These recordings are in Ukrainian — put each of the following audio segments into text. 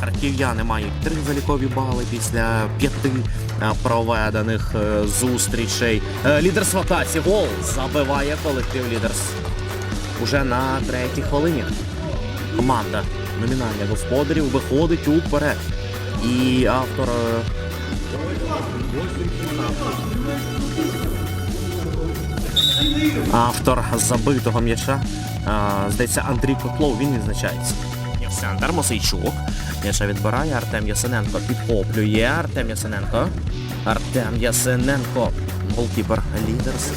харків'яни мають три залікові бали після п'яти е, проведених е, зустрічей. Е, Лідерс в атаці гол забиває колектив Лідерс. Уже на третій хвилині. Команда номінальних господарів виходить уперед. І автор. Автор забитого м'яча. Здається, Андрій Котлов, він відзначається. Центр Мосейчук. М'яча відбирає. Артем Ясиненко підхоплює. Артем Ясиненко. Артем Ясиненко. Голкіпер Лідерс.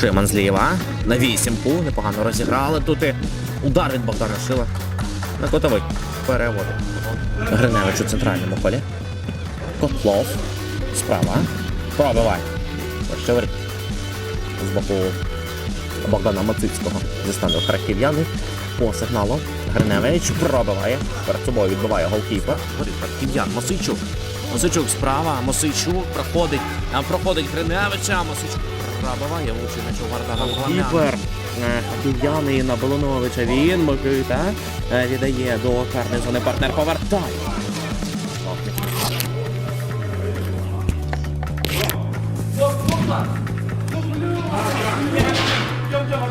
Шиман зліва. На вісімку. Непогано розіграли. Тут і удар від Богдана Шила. На котовий. Переводить. Гриневич у центральному полі. Котлов. Справа. Пробивай. Щеверь. З боку Богдана Мацицького зістану харків'яни. По сигналу Гриневич пробиває. Перед собою відбиває голкіпер. Харків'ян. Мосичук. Мосичук справа. Мосичук проходить. А проходить Гриневича. Мосичук пробиває. М'яч у Вардана Голкіпер. Харків'яни на Болоновича. Він Микита е, віддає до карної зони. Партнер повертає.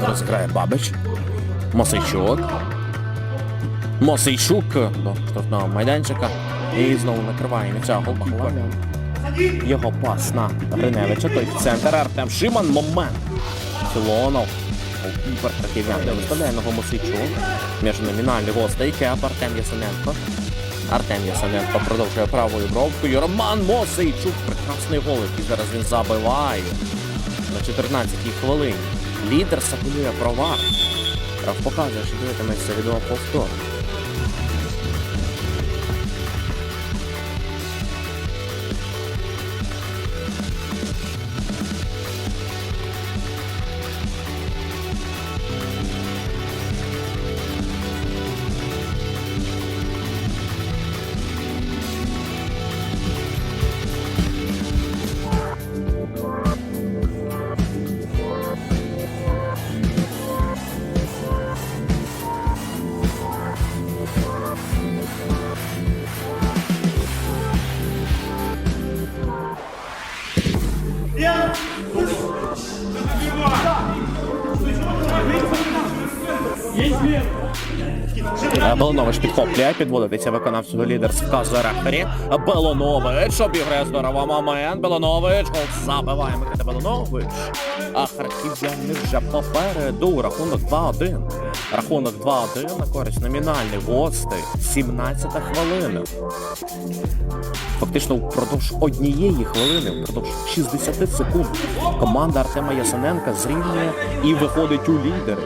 Розіграє Бабич. Мосейчук. Мосейчук до штрафного майданчика. І знову накриває м'яча Голбахова. Його пас на Гриневича. Той в центр. Артем Шиман. Момент. Філонов. Голкіпер Харків'ян. Не виставляє ногу Мосейчук. Між номінальний гостей Кеп Артем Ясененко. Артем Ясененко продовжує правою бровкою. Роман Мосейчук. Прекрасний гол, який зараз він забиває. На 14-й хвилині. Лідер сапулює провар. Раф показує, що дивитиметься відео повтор. Белонович підхоплює, підводиться виконавцю до лідерс, вказує рефері. Белонович обіграє здорово момент. Белонович гол забиває Микита Белонович. А харків'яни вже попереду. Рахунок 2-1. Рахунок 2-1 на користь номінальних гостей. 17 хвилина. Фактично впродовж однієї хвилини, впродовж 60 секунд, команда Артема Ясененка зрівнює і виходить у лідери.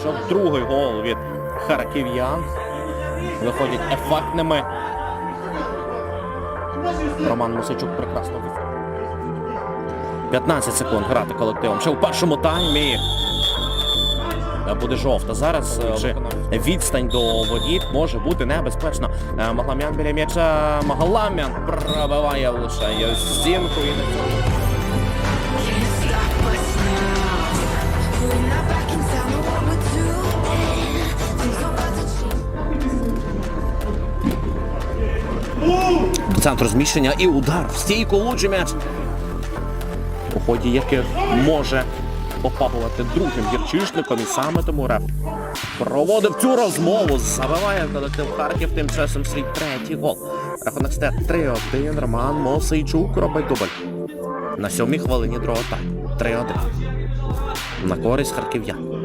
Що другий гол від харків'ян виходять ефектними. Роман Мусичук прекрасно від- 15 секунд грати колективом. Ще у першому таймі Е, буде жовта. Зараз е, вже відстань до воріт може бути небезпечна. Е, Магламян біля м'яча. Магламян пробиває лише стінку і на Центру зміщення і удар в стійку лучший м'яч. У ході яких може попахувати другим гірчишником і саме тому реф проводив цю розмову. Забиває колектив Харків тим часом свій третій гол. Рахунок стає 3-1. Роман Мосейчук робить дубль. На сьомій хвилині другого тайму. 3-1. На користь харків'ян.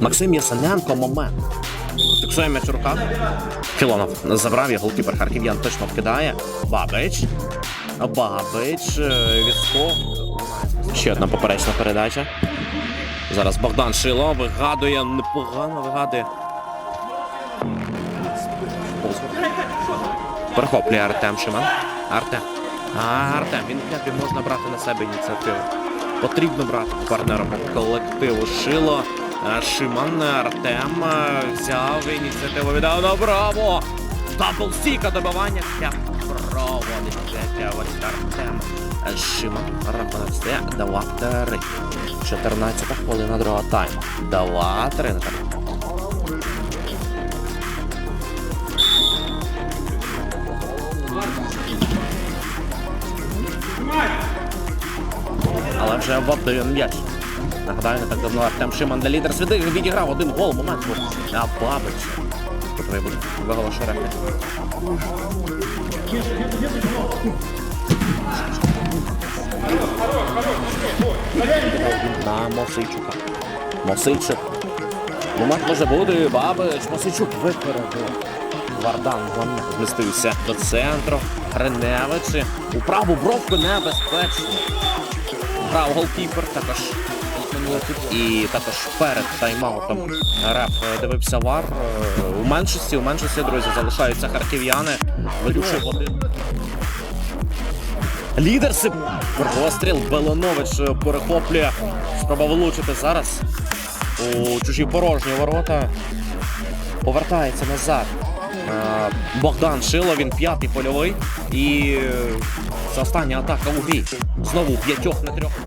Максим Ясененко момент. Фіксує м'яч у. Філонов забрав його голкіпер Харків'ян точно вкидає. Бабич. Бабич. е, Відскок. Ще одна поперечна передача. Зараз Богдан Шило вигадує, непогано вигадує. Перехоплює Артем Шиман. Артем. А, Артем, він кепі можна брати на себе ініціативу. Потрібно брати партнером колективу Шило. Шиман Артем взяв ініціативу, віддав направо. даблстійка добивання. Я проводить ось Артем Шиман. Рахунок стає 2-3. 14 хвилина другого тайму. 2-3. Але вже в один м'яч. Нагадаю, не так давно Артем Шиман для лідер світи відіграв один гол момент на Бабич. Котрий буде виголошує рефері. На Мосейчука. Мосейчук. Момент може бути. Бабич. Мосейчук випередив. Вардан змістився до центру. Гриневичі. У праву бровку небезпечно. Грав голкіпер, також і також перед тайм-аутом реп дивився вар. У меншості, у меншості, друзі, залишаються харків'яни. Ведучий один. Лідерси. Розстріл Белонович перехоплює. Спроба влучити зараз. У чужі порожні ворота. Повертається назад. Богдан Шило, він п'ятий польовий. І е, це остання атака у грі. Знову п'ятьох на трьох.